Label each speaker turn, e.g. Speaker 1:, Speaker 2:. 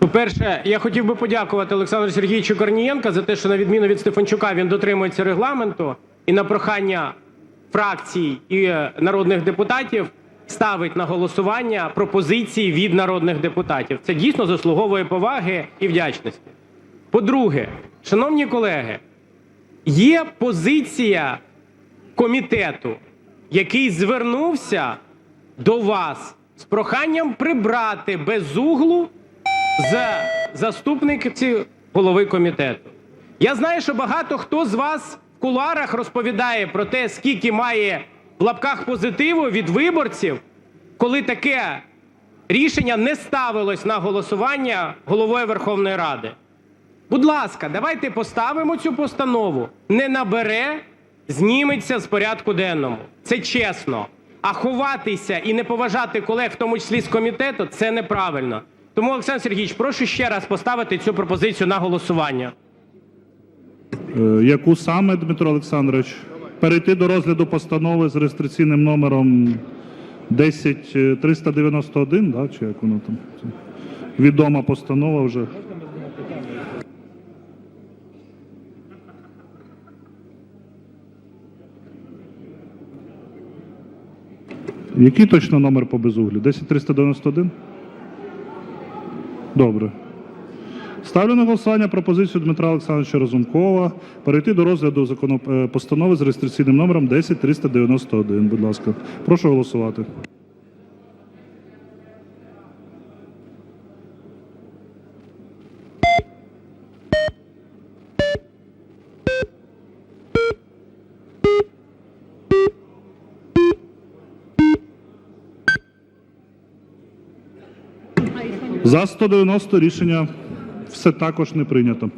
Speaker 1: По-перше, я хотів би подякувати Олександру Сергійовичу Корнієнка за те, що на відміну від Стефанчука він дотримується регламенту і на прохання фракцій і е, народних депутатів ставить на голосування пропозиції від народних депутатів. Це дійсно заслуговує поваги і вдячності. По-друге, шановні колеги, є позиція комітету, який звернувся до вас з проханням прибрати без углу з заступниці голови комітету. Я знаю, що багато хто з вас в куларах розповідає про те, скільки має в лапках позитиву від виборців, коли таке рішення не ставилось на голосування головою Верховної Ради. Будь ласка, давайте поставимо цю постанову. Не набере, зніметься з порядку денному. Це чесно. А ховатися і не поважати колег, в тому числі з комітету, це неправильно. Тому, Олександр Сергійович, прошу ще раз поставити цю пропозицію на голосування.
Speaker 2: Е, Яку саме, Дмитро Олександрович? Перейти до розгляду постанови з реєстраційним номером 10391, да? чи як воно там? Відома постанова вже. Який точно номер по безуглю? 10391? Добре. Ставлю на голосування пропозицію Дмитра Олександровича Разумкова перейти до розгляду е, постанови з реєстраційним номером 10391. Будь ласка, прошу голосувати. За 190 рішення все також не прийнято.